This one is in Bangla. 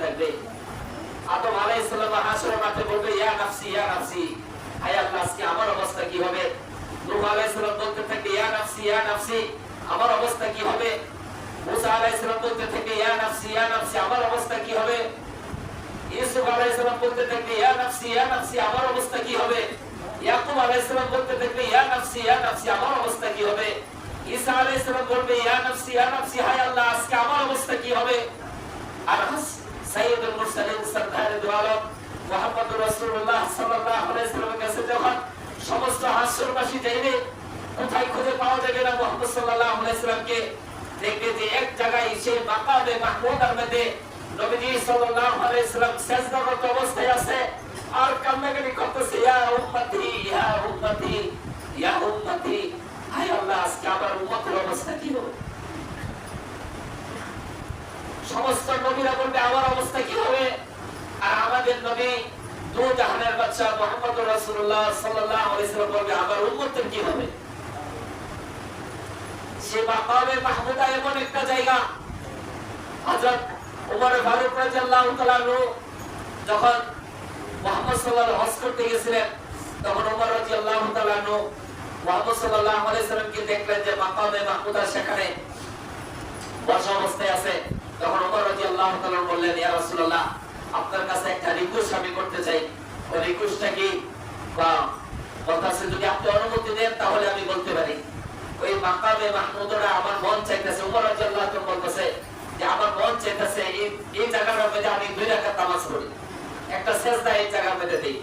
থাকবে। ইয়া আমার অবস্থা কি হবে? বলতে থাকে, ইয়া নাফসি আমার অবস্থা কি হবে? আমার অবস্থা কি হবে? বলবে, ইয়া নাফসি আজকে আমার অবস্থা কি হবে আর সাইয়্যিদুল মুরসালিন সরদারে দু আলম মুহাম্মদুর রাসূলুল্লাহ সাল্লাল্লাহু আলাইহি সাল্লামের কাছে যখন সমস্ত হাসরবাসী যাইবে, কোথায় খুঁজে পাওয়া যাবে না? মুহাম্মদ অবস্থায় আছে। আর কান্নাকাটি করতেছে, ইয়া উম্মতি ইয়া উম্মতি ইয়া উম্মতি হায় আল্লাহ আজকে আমার উম্মতের অবস্থা কি হবে সমস্ত নবীরা বলবে, আমার অবস্থা কি হবে? আর আমাদের নবী দু জাহানের বাচ্চা মোহাম্মদ আলাইহি সাল্লাম বলবে, আমার উম্মতের কি হবে? সে মাকামে মাহমুদা এমন একটা জায়গা। ফারুক তাআলা যখন মুহাম্মদ সাল্লাল্লাহু হজ করতে গেছিলেন, তখন ওমর রাদিয়াল্লাহু তাআলা মুহাম্মদ সাল্লাল্লাহু আলাইহি সাল্লামকে দেখলেন যে মাকামে মাহমুদা সেখানে বসা অবস্থায় আছে তখন ওমর রাদিয়াল্লাহু তাআলা বললেন, ইয়া রাসূলুল্লাহ, আপনার কাছে একটা রিকোয়েস্ট আমি করতে চাই। ওই রিকোয়েস্টটা কি? বা কথা যদি আপনি অনুমতি দেন, তাহলে আমি বলতে পারি। ওই মাকামে মাহমুদরা আমার মন চাইতেছে ওমর রাদিয়াল্লাহু তাআলা বলতেছে যে, আমার মন চাইতেছে এই এই জায়গাটার মধ্যে আমি দুই রাকাত নামাজ পড়ি। একটা সেজদা এই জায়গার মধ্যে দেই।